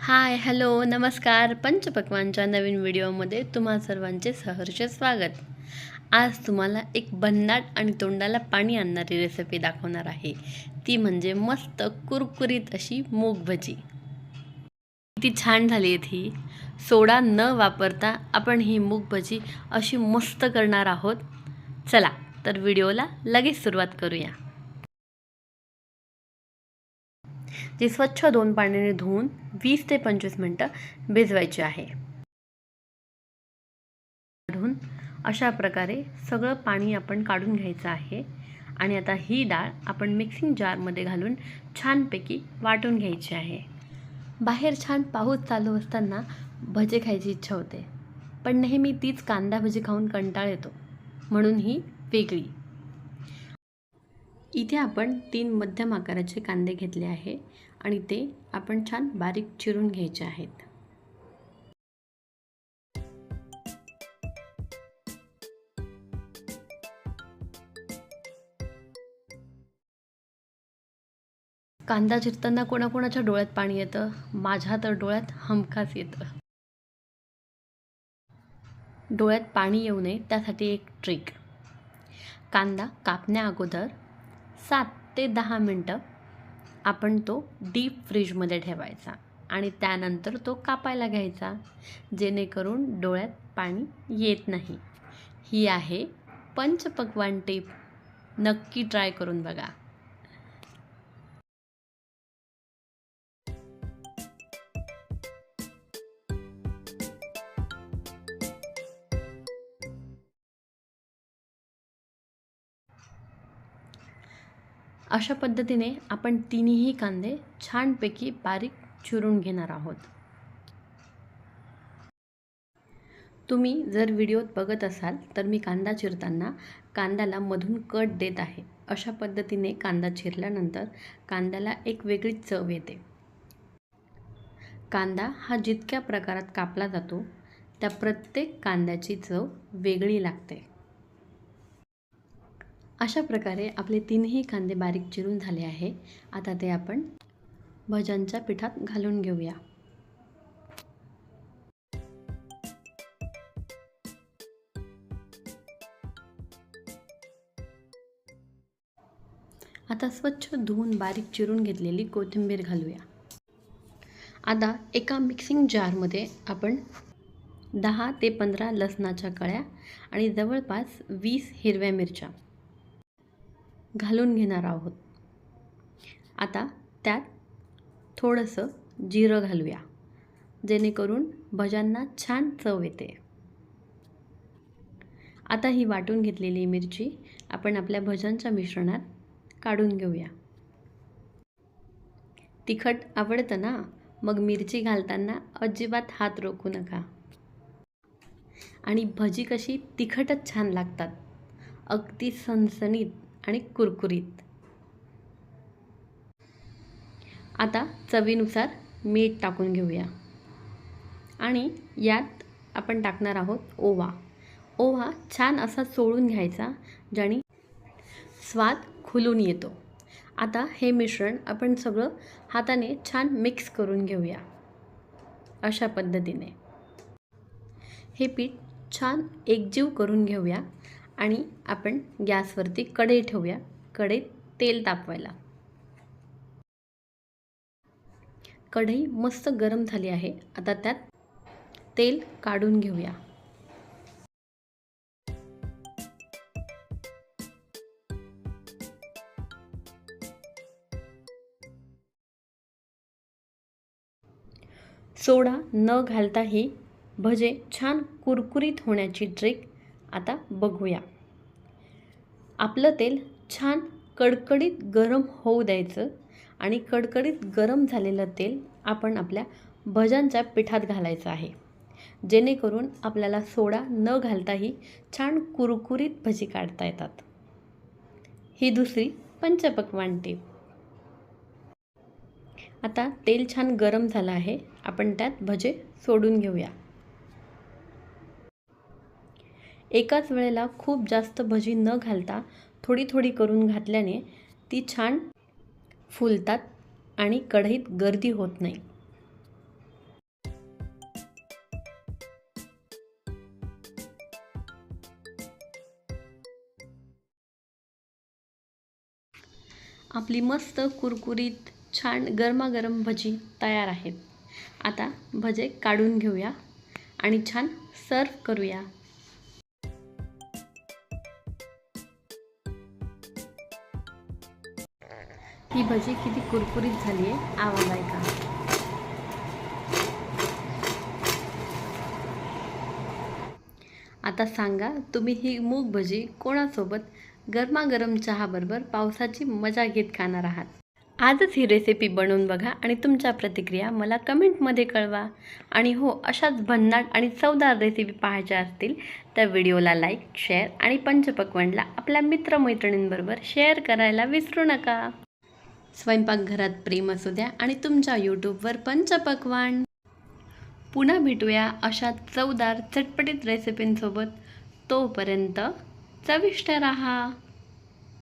Hi hello नमस्कार. पंचपक्वानच्या नवीन व्हिडिओमध्ये तुम्हा सर्वांचे सहर्ष स्वागत. आज तुम्हाला एक भन्नाट आणि तोंडाला पाणी आणणारी रेसिपी दाखवणार आहे. ती म्हणजे मस्त कुरकुरीत अशी मूग भजी. किती छान झाली आहे ही सोडा न वापरता आपण ही मूग भजी अशी मस्त करणार आहोत. चला तर व्हिडिओला लगेच सुरुवात करूया. ती स्वच्छ दोन पाण्याने धुवून वीस ते पंचवीस मिनटं भिजवायची आहे. काढून अशा प्रकारे सगळं पाणी आपण काढून घ्यायचं आहे आणि आता ही डाळ आपण मिक्सिंग जारमध्ये घालून छानपैकी वाटून घ्यायची आहे. बाहेर छान पाऊस चालू असताना भजे खायची इच्छा होते पण नेहमी तीच कांदा भजी खाऊन कंटाळ येतो म्हणून ही वेगळी. इथे आपण तीन मध्यम आकाराचे कांदे घेतले आहे आणि ते आपण छान बारीक चिरून घ्यायचे आहेत. कांदा चिरताना कोणाकोणाच्या डोळ्यात पाणी येतं? माझ्या तर डोळ्यात हमखास येतं. डोळ्यात पाणी येऊ नये त्यासाठी एक ट्रिक. कांदा कापण्या अगोदर सात ते दहा मिनटं आपण तो डीप फ्रीजमध्ये ठेवायचा आणि त्यानंतर तो कापायला घ्यायचा जेणेकरून डोळ्यात पाणी येत नाही. ही आहे पंचपक्वान टीप. नक्की ट्राय करून बघा. अशा पद्धतीने आपण तिन्ही कांदे छानपैकी बारीक चिरून घेणार आहोत. तुम्ही जर व्हिडिओत बघत असाल तर मी कांदा चिरताना कांद्याला मधून कट देत आहे. अशा पद्धतीने कांदा चिरल्यानंतर कांद्याला एक वेगळीच चव येते. कांदा हा जितक्या प्रकारात कापला जातो त्या प्रत्येक कांद्याची चव वेगळी लागते. अशा प्रकारे आपले तीनही कांदे बारीक चिरून झाले आहे. आता ते आपण भज्यांच्या पिठात घालून घेऊया. आता स्वच्छ धुवून बारीक चिरून घेतलेली कोथिंबीर घालूया. आता एका मिक्सिंग जारमध्ये आपण दहा ते पंधरा लसणाच्या कळ्या आणि जवळपास वीस हिरव्या मिरच्या घालून घेणार आहोत. आता त्यात थोडंसं जिरं घालूया जेणेकरून भज्यांना छान चव येते. आता ही वाटून घेतलेली मिरची आपण आपल्या भज्यांच्या मिश्रणात काढून घेऊया. तिखट आवडतं ना? मग मिरची घालताना अजिबात हात रोखू नका. आणि भजी कशी तिखटच छान लागतात. अगदी सणसणीत आणि कुरकुरीत. आता चवीनुसार मीठ टाकून घेऊया. आणि यात आपण टाकणार आहोत ओवा. ओवा छान असा चोळून घ्यायचा ज्याने स्वाद खुलून येतो. आता हे मिश्रण आपण सगळं हाताने छान मिक्स करून घेऊया. अशा पद्धतीने. हे पीठ छान एकजीव करून घेऊया. आणि आपण गॅसवरती कढई ठेवूया. कढईत तेल तापवायला. कढई मस्त गरम झाली आहे. आता त्यात तेल काढून घेऊया. सोडा न घालताही भजे छान कुरकुरीत होण्याची ट्रिक आता बघूया. आपलं तेल छान कडकडीत गरम होऊ द्यायचं आणि कडकडीत गरम झालेलं तेल आपण आपल्या भज्यांच्या पिठात घालायचं आहे. जेणेकरून आपल्याला सोडा न घालताही छान कुरकुरीत भजी काढता येतात. ही दुसरी पंचपक्वान टीप. आता तेल छान गरम झालं आहे. आपण त्यात भजे सोडून घेऊया. एकाच वेळेला खूप जास्त भजी न घालता थोडी थोडी करून घातल्याने ती छान फुलतात आणि कढईत गर्दी होत नाही. आपली मस्त कुरकुरीत छान गरमागरम भजी तयार आहेत. आता भजे काढून घेऊया आणि छान सर्व करूया. ही भजी किती कुरकुरीत झाली आहे. आवाज ऐका. आता सांगा तुम्ही ही मूग भजी कोणासोबत गरमागरम चहाबरोबर पावसाची मजा घेत खाणार आहात? आजच ही रेसिपी बनवून बघा आणि तुमच्या प्रतिक्रिया मला कमेंटमध्ये कळवा. आणि हो अशाच भन्नाट आणि चवदार रेसिपी पाहायच्या असतील तर व्हिडिओला लाईक शेअर आणि पंचपकवंडला आपल्या मित्रमैत्रिणींबरोबर शेअर करायला विसरू नका. स्वयंपाकघरात प्रेम असू द्या आणि तुमच्या यूट्यूबवर पंचपक्वान पुन्हा भेटूया अशा चवदार चटपटीत रेसिपींसोबत तोपर्यंत चविष्ट राहा.